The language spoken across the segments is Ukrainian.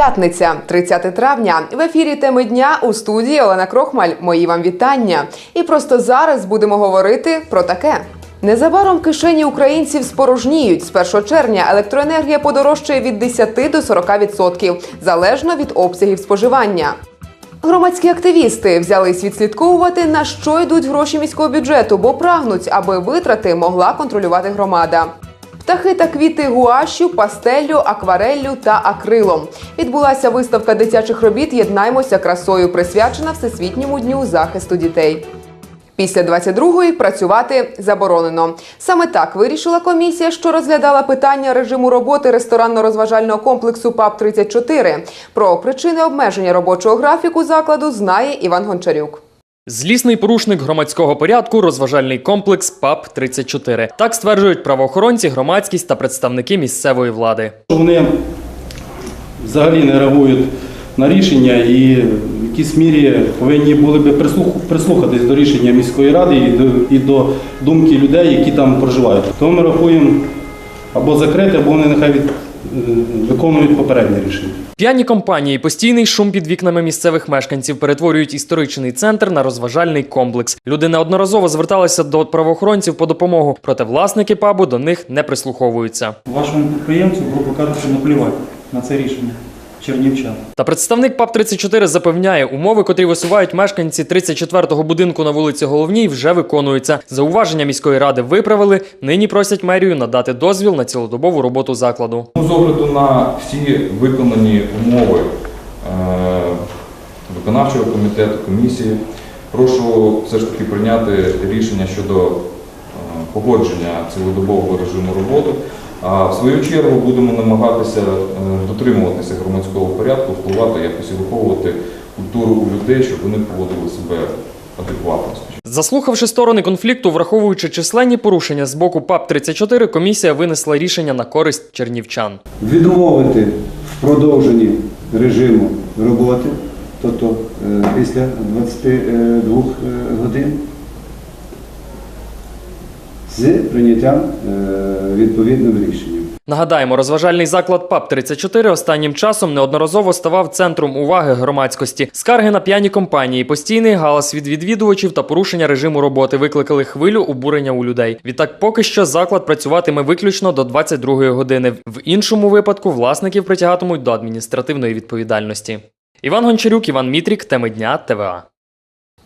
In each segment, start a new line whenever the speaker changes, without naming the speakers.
П'ятниця, 30 травня. В ефірі теми дня у студії Олена Крохмаль. Мої вам вітання. І просто зараз будемо говорити про таке. Незабаром кишені українців спорожніють. З 1 червня електроенергія подорожчає від 10 до 40%, залежно від обсягів споживання. Громадські активісти взялись відслідковувати, на що йдуть гроші міського бюджету, бо прагнуть, аби витрати могла контролювати громада. Птахи та квіти гуашю, пастеллю, аквареллю та акрилом. Відбулася виставка дитячих робіт Єднаймося красою, присвячена Всесвітньому дню захисту дітей. Після 22-ї працювати заборонено. Саме так вирішила комісія, що розглядала питання режиму роботи ресторанно-розважального комплексу ПАП 34 Про причини обмеження робочого графіку закладу знає Іван Гончарюк.
Злісний порушник громадського порядку розважальний комплекс ПАП 34 Так стверджують правоохоронці, громадськість та представники місцевої влади.
Вони взагалі не реагують на рішення і в якійсь мірі повинні були би прислухатись до рішення міської ради і до, і до думки людей, які там проживають. Тому ми рахуємо або закрити, або вони нехай від, виконують попереднє рішення.
П'яні компанії, постійний шум під вікнами місцевих мешканців перетворюють історичний центр на розважальний комплекс. Люди неодноразово зверталися до правоохоронців по допомогу, проте власники пабу до них не прислуховуються.
Вашому підприємцю, грубо кажучи, наплівати на це рішення чернівчан.
Та представник ПАП 34 запевняє, умови, котрі висувають мешканці 34-го будинку на вулиці Головній, вже виконуються. Зауваження міської ради виправили. Нині просять мерію надати дозвіл на цілодобову роботу закладу.
З огляду на всі виконані умови е, виконавчого комітету, комісії, прошу все ж таки прийняти рішення щодо погодження цілодобового режиму роботи. А в свою чергу будемо намагатися е, дотримуватися громадського порядку, впливати, якось і виховувати культуру у людей, щоб вони поводили себе адекватно.
Заслухавши сторони конфлікту, враховуючи численні порушення з боку ПАП 34 комісія винесла рішення на користь чернівчан.
відмовити в продовженні режиму роботи, тобто е, після 22 е, годин, з прийняттям е, відповідним рішенням.
Нагадаємо, розважальний заклад ПАП 34 останнім часом неодноразово ставав центром уваги громадськості. Скарги на п'яні компанії, постійний галас від відвідувачів та порушення режиму роботи викликали хвилю обурення у людей. Відтак, поки що заклад працюватиме виключно до 22 години. В іншому випадку власників притягатимуть до адміністративної відповідальності. Іван Гончарюк, Іван Мітрік, теми дня ТВА.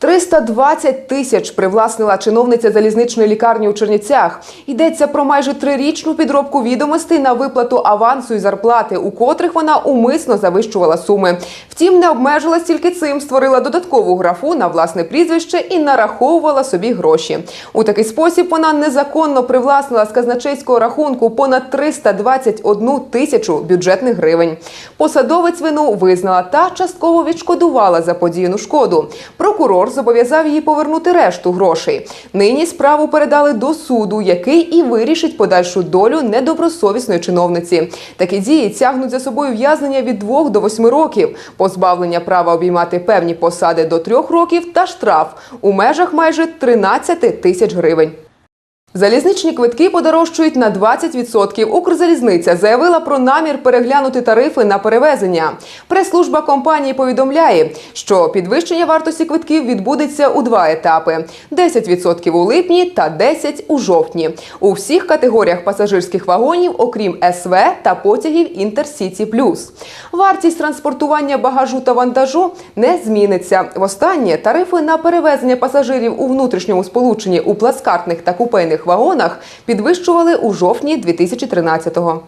320 тисяч привласнила чиновниця залізничної лікарні у Чернівцях. Йдеться про майже трирічну підробку відомостей на виплату авансу і зарплати, у котрих вона умисно завищувала суми. Втім, не обмежилась тільки цим, створила додаткову графу на власне прізвище і нараховувала собі гроші. У такий спосіб вона незаконно привласнила з казначейського рахунку понад 321 тисячу бюджетних гривень. Посадовець вину визнала та частково відшкодувала заподіяну шкоду. Прокурор зобов'язав її повернути решту грошей. Нині справу передали до суду, який і вирішить подальшу долю недобросовісної чиновниці. Такі дії тягнуть за собою в'язнення від 2 до 8 років, позбавлення права обіймати певні посади до 3 років та штраф у межах майже 13 тисяч гривень. Залізничні квитки подорожчують на 20%. Укрзалізниця заявила про намір переглянути тарифи на перевезення. Прес-служба компанії повідомляє, що підвищення вартості квитків відбудеться у два етапи: 10% у липні та 10% у жовтні. У всіх категоріях пасажирських вагонів, окрім СВ та потягів Інтерсіті Плюс. Вартість транспортування багажу та вантажу не зміниться. Востаннє тарифи на перевезення пасажирів у внутрішньому сполученні у плацкартних та купейних вагонах підвищували у жовтні 2013-го.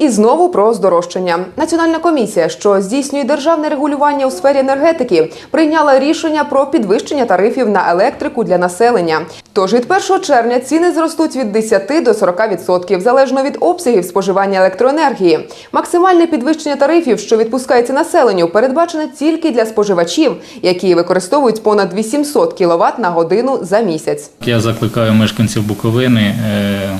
І знову про здорожчання. Національна комісія, що здійснює державне регулювання у сфері енергетики, прийняла рішення про підвищення тарифів на електрику для населення. Тож від 1 червня ціни зростуть від 10 до 40%, залежно від обсягів споживання електроенергії. Максимальне підвищення тарифів, що відпускається населенню, передбачене тільки для споживачів, які використовують понад 800 кВт на годину за місяць.
Я закликаю мешканців Буковини е,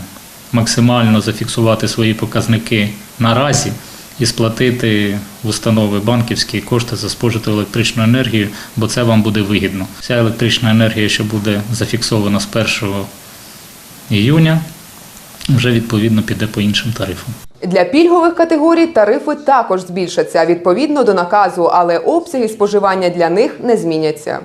максимально зафіксувати свої показники наразі і сплатити в установи банківські кошти за спожиту електричну енергію, бо це вам буде вигідно. Вся електрична енергія, що буде зафіксована з 1 іюня, вже відповідно піде по іншим тарифам.
Для пільгових категорій тарифи також збільшаться відповідно до наказу, але обсяги споживання для них не зміняться.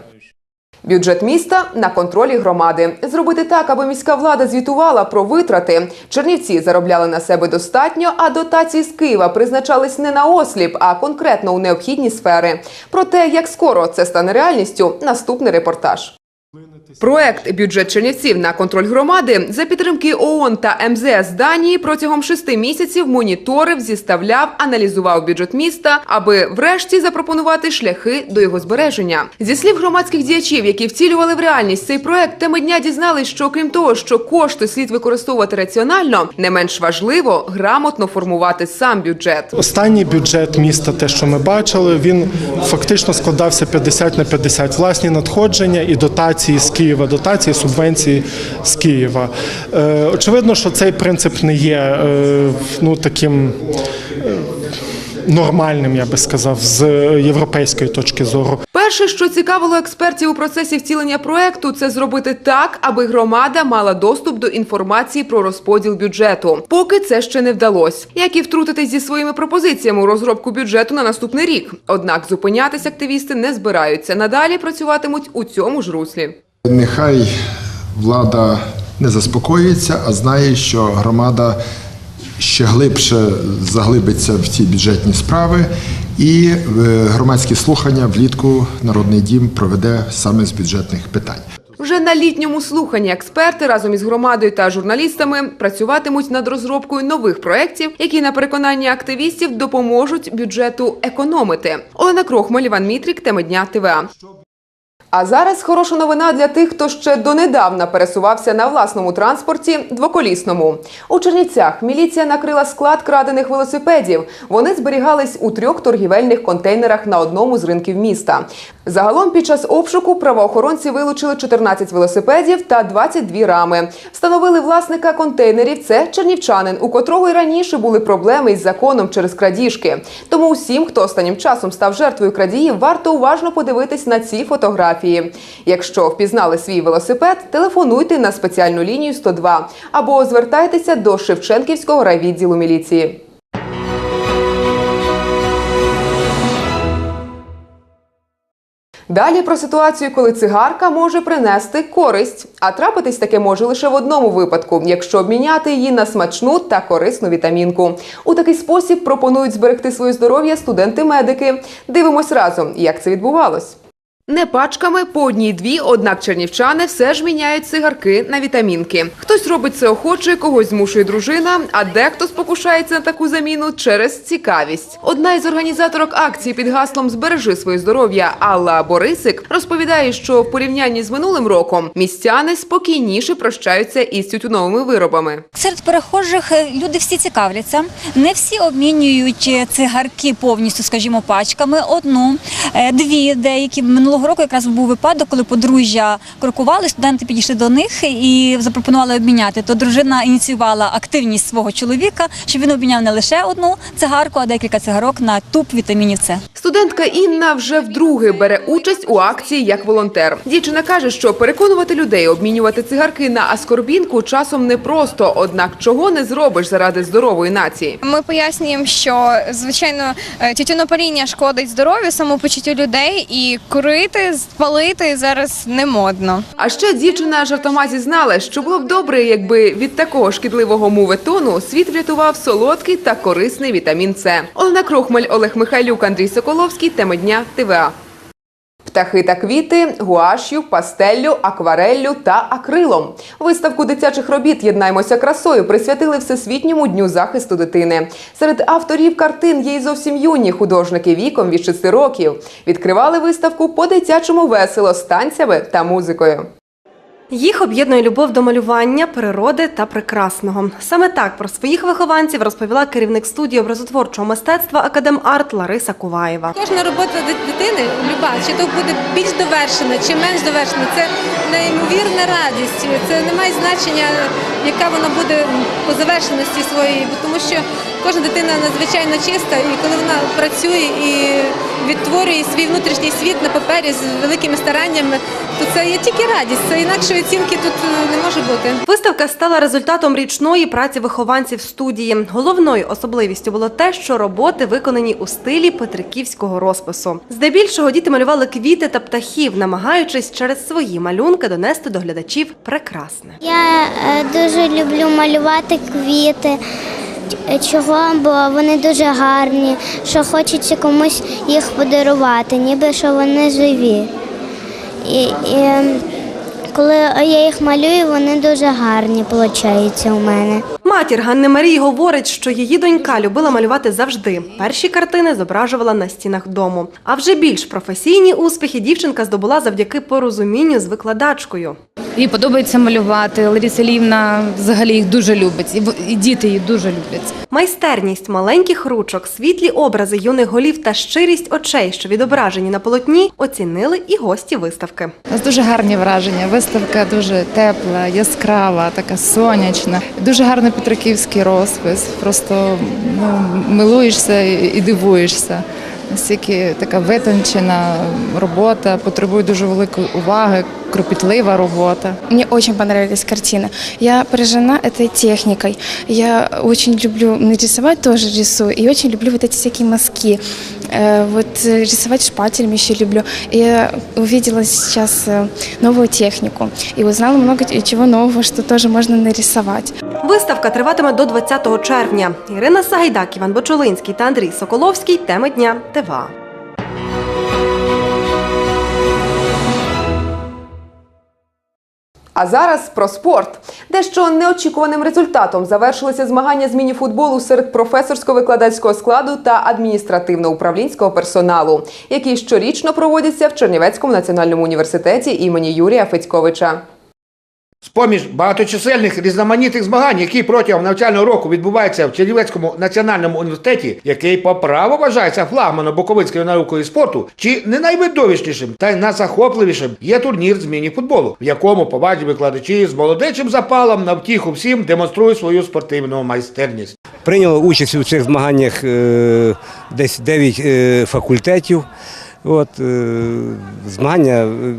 Бюджет міста на контролі громади. Зробити так, аби міська влада звітувала про витрати. Чернівці заробляли на себе достатньо, а дотації з Києва призначались не на осліп, а конкретно у необхідні сфери. Про те, як скоро це стане реальністю, наступний репортаж. Проект бюджет Чернівців на контроль громади за підтримки ООН та МЗС Данії протягом шести місяців моніторив, зіставляв, аналізував бюджет міста, аби врешті запропонувати шляхи до його збереження. Зі слів громадських діячів, які втілювали в реальність цей проект, теми дня дізнались, що крім того, що кошти слід використовувати раціонально, не менш важливо грамотно формувати сам бюджет.
Останній бюджет міста, те, що ми бачили, він фактично складався 50 на 50. Власні надходження і дотації з Києва, дотації, субвенції з Києва. Е, очевидно, що цей принцип не є е, ну, таким. е, Нормальним, я би сказав, з європейської точки зору.
Перше, що цікавило експертів у процесі втілення проекту, це зробити так, аби громада мала доступ до інформації про розподіл бюджету. Поки це ще не вдалося. Як і втрутитись зі своїми пропозиціями у розробку бюджету на наступний рік. Однак зупинятись активісти не збираються. Надалі працюватимуть у цьому ж руслі.
Нехай влада не заспокоюється, а знає, що громада ще глибше заглибиться в ці бюджетні справи, і е, громадські слухання влітку Народний дім проведе саме з бюджетних питань.
Вже на літньому слуханні експерти разом із громадою та журналістами працюватимуть над розробкою нових проєктів, які на переконання активістів допоможуть бюджету економити. Олена Крохмаль, Іван Мітрік, теми дня ТВА. А зараз хороша новина для тих, хто ще донедавна пересувався на власному транспорті двоколісному. У Чернівцях міліція накрила склад крадених велосипедів. Вони зберігались у трьох торгівельних контейнерах на одному з ринків міста. Загалом під час обшуку правоохоронці вилучили 14 велосипедів та 22 рами. Встановили власника контейнерів. Це чернівчанин, у котрого й раніше були проблеми із законом через крадіжки. Тому усім, хто останнім часом став жертвою крадіїв, варто уважно подивитись на ці фотографії. Якщо впізнали свій велосипед, телефонуйте на спеціальну лінію 102 або звертайтеся до Шевченківського райвідділу міліції. Далі про ситуацію, коли цигарка може принести користь, а трапитись таке може лише в одному випадку, якщо обміняти її на смачну та корисну вітамінку. У такий спосіб пропонують зберегти своє здоров'я студенти-медики. Дивимось разом, як це відбувалось. Не пачками по одній-дві, однак чернівчани все ж міняють цигарки на вітамінки. Хтось робить це охоче, когось змушує дружина, а дехто спокушається на таку заміну через цікавість. Одна із організаторок акції під гаслом Збережи своє здоров'я Алла Борисик розповідає, що в порівнянні з минулим роком містяни спокійніше прощаються із тютюновими виробами.
Серед перехожих е, люди всі цікавляться. Не всі обмінюють е, цигарки повністю, скажімо, пачками. Одну, е, дві, деякі минулого року якраз був випадок, коли подружжя крокували, студенти підійшли до них і запропонували обміняти. То дружина ініціювала активність свого чоловіка, щоб він обміняв не лише одну цигарку, а декілька цигарок на туп вітамінів С.
Студентка Інна вже вдруге бере участь у акції як волонтер. Дівчина каже, що переконувати людей обмінювати цигарки на аскорбінку часом непросто, однак чого не зробиш заради здорової нації.
Ми пояснюємо, що звичайно е, тютюнопаління шкодить здоров'ю, самопочуттю людей, і курити, спалити зараз не модно.
А ще дівчина жартома зізнала, що було б добре, якби від такого шкідливого муветону світ врятував солодкий та корисний вітамін С. Олена Крохмель, Олег Михайлюк, Андрій Соколовський. Тема дня ТВА. Птахи та квіти, гуаш'ю, пастеллю, аквареллю та акрилом. Виставку дитячих робіт «Єднаймося красою присвятили Всесвітньому дню захисту дитини. Серед авторів картин є й зовсім юні художники віком від 6 років. Відкривали виставку по-дитячому весело з танцями та музикою.
Їх об'єднує любов до малювання, природи та прекрасного. Саме так про своїх вихованців розповіла керівник студії образотворчого мистецтва Академ Арт Лариса Куваєва.
Кожна робота дитини, люба, чи то буде більш довершена, чи менш довершена, це неймовірна радість. Це не має значення, яка вона буде по завершеності своєї, тому що
кожна дитина надзвичайно чиста, і коли вона працює і відтворює свій внутрішній світ на папері з великими стараннями, то це є тільки радість. Це інакшої оцінки тут е, не може бути.
Виставка стала результатом річної праці вихованців студії. Головною особливістю було те, що роботи виконані у стилі петриківського розпису. Здебільшого діти малювали квіти та птахів, намагаючись через свої малюнки донести до глядачів прекрасне.
Я е, дуже люблю малювати квіти. Чого? Бо вони дуже гарні, що хочеться комусь їх подарувати, ніби що вони живі. І, і ем, коли я їх малюю, вони дуже гарні, виходить, у мене.
Матір Ганни Марії говорить, що її донька любила малювати завжди. Перші картини зображувала на стінах дому. А вже більш професійні успіхи дівчинка здобула завдяки порозумінню з викладачкою.
Їй подобається малювати. Лариса Лівна взагалі їх дуже любить, і в- і діти її дуже люблять.
Майстерність маленьких ручок, світлі образи юних голів та щирість очей, що відображені на полотні, оцінили і гості виставки.
У нас дуже гарні враження. Виставка дуже тепла, яскрава, така сонячна. Дуже гарний петриківський розпис. Просто ну, милуєшся і дивуєшся. Настільки така витончена робота, потребує дуже великої уваги, кропітлива робота.
Мне очень понравились картины. Я поражена этой техникой. Я очень люблю нарисовать, тоже рисую, и очень люблю вот эти всякие мазки. Э, Вот э, рисовать шпателем еще люблю. И я увидела сейчас э, новую технику и узнала много чего нового, что тоже можно нарисовать.
Виставка триватиме до 20 червня. Ірина Сагайдак, Іван Бочолинський та Андрій Соколовський. Теми дня ТВА.
А зараз про спорт. Дещо неочікуваним результатом завершилися змагання з мініфутболу серед професорсько-викладацького складу та адміністративно-управлінського персоналу, які щорічно проводяться в Чернівецькому національному університеті імені Юрія Федьковича.
З-поміж багаточисельних різноманітних змагань, які протягом навчального року відбуваються в Чернівецькому національному університеті, який по праву вважається флагманом Буковинської науки і спорту, чи не найвидовищнішим та й найзахопливішим є турнір з міні-футболу, в якому поважні викладачі з молодечим запалом на втіху всім демонструють свою спортивну майстерність.
Прийняло участь у цих змаганнях е, десь 9 е, факультетів. От, е, змагання, е,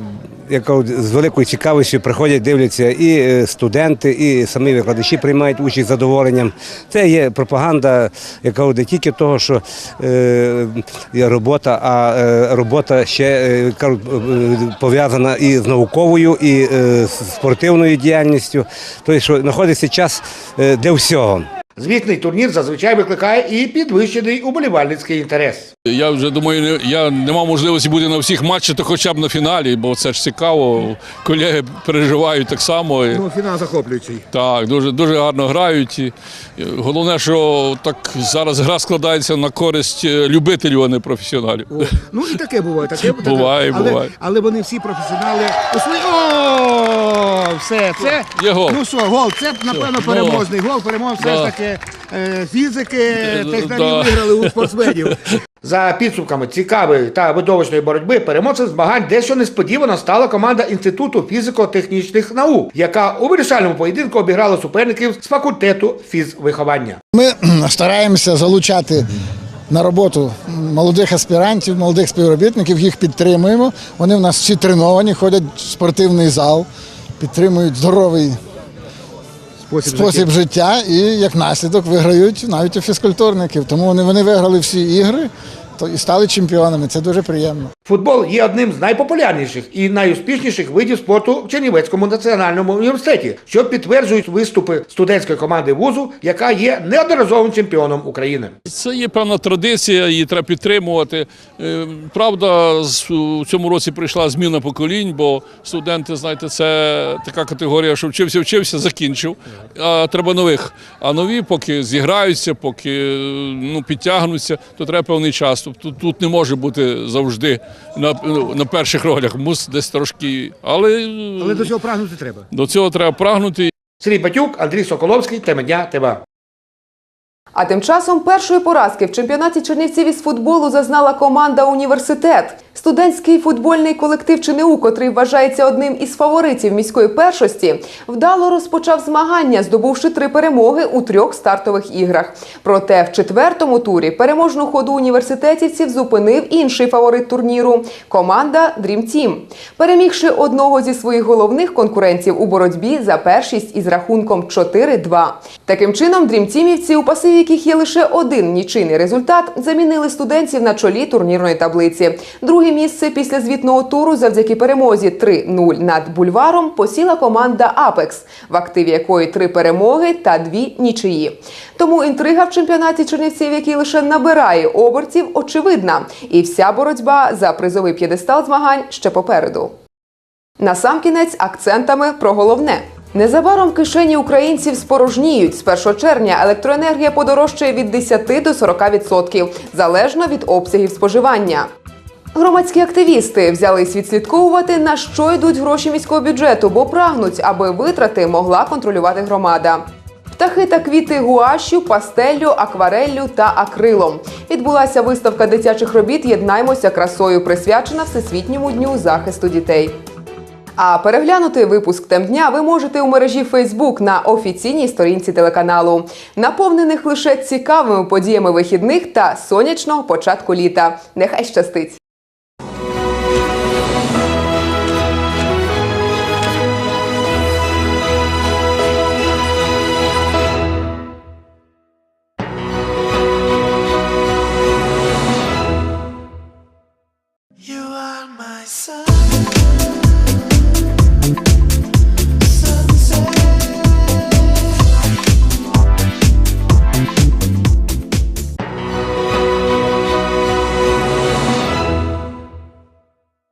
яка з великою цікавістю приходять, дивляться і е, студенти, і самі викладачі приймають участь з задоволенням. Це є пропаганда, яка не тільки того, що є робота, а робота ще пов'язана і з науковою, і з спортивною діяльністю. Тобто, що знаходиться час для всього.
Звітний турнір зазвичай викликає і підвищений уболівальницький інтерес.
Я вже думаю, я не мав можливості бути на всіх матчах, то хоча б на фіналі, бо це ж цікаво. Колеги переживають так само.
Ну, фінал захоплюючий.
Так, дуже дуже гарно грають. І головне, що так зараз гра складається на користь е, любителів, а не професіоналів.
Ну і таке буває. Таке,
Буває,
але,
буває.
але вони всі професіонали. О, все, це.
Є гол.
Ну що, гол, це напевно переможний гол. Перемог все ж таки фізики, технарі виграли у спортсменів. За підсумками цікавої та видовищної боротьби переможцем змагань дещо несподівано стала команда Інституту фізико-технічних наук, яка у вирішальному поєдинку обіграла суперників з факультету фізвиховання.
Ми стараємося залучати на роботу молодих аспірантів, молодих співробітників, їх підтримуємо. Вони в нас всі треновані, ходять в спортивний зал, підтримують здоровий
Спосіб,
спосіб життя і як наслідок виграють навіть у фізкультурників. Тому вони, вони виграли всі ігри то і стали чемпіонами. Це дуже приємно.
Футбол є одним з найпопулярніших і найуспішніших видів спорту в Чернівецькому національному університеті, що підтверджують виступи студентської команди вузу, яка є неодноразовим чемпіоном України.
Це є певна традиція, її треба підтримувати. Е, Правда, з- у цьому році прийшла зміна поколінь, бо студенти, знаєте, це така категорія, що вчився, вчився, закінчив. А треба нових. А нові, поки зіграються, поки ну, підтягнуться, то треба певний час. Тобто тут не може бути завжди на, на перших ролях. Мус десь трошки. Але,
Але до цього прагнути треба.
до цього треба прагнути.
Сергій Батюк, Андрій Соколовський, тема дня тема.
А тим часом першої поразки в чемпіонаті чернівців із футболу зазнала команда Університет. Студентський футбольний колектив ЧНУ, котрий вважається одним із фаворитів міської першості, вдало розпочав змагання, здобувши три перемоги у трьох стартових іграх. Проте в четвертому турі переможну ходу університетівців зупинив інший фаворит турніру команда Dream Team, перемігши одного зі своїх головних конкурентів у боротьбі за першість із рахунком 4-2. Таким чином, дрімтімівці, у пасиві яких є лише один нічийний результат, замінили студентів на чолі турнірної таблиці. Друге місце після звітного туру завдяки перемозі 3-0 над бульваром посіла команда Апекс, в активі якої три перемоги та дві нічиї. Тому інтрига в чемпіонаті Чернівців, який лише набирає обертів, очевидна, і вся боротьба за призовий п'єдестал змагань ще попереду. Насамкінець акцентами про головне. Незабаром кишені українців спорожніють. З 1 червня електроенергія подорожчає від 10 до 40%, залежно від обсягів споживання. Громадські активісти взялись відслідковувати, на що йдуть гроші міського бюджету, бо прагнуть, аби витрати могла контролювати громада. Птахи та квіти гуашю, пастеллю, аквареллю та акрилом. Відбулася виставка дитячих робіт Єднаймося красою, присвячена Всесвітньому дню захисту дітей. А переглянути випуск темдня ви можете у мережі Facebook на офіційній сторінці телеканалу, наповнених лише цікавими подіями вихідних та сонячного початку літа. Нехай щастить!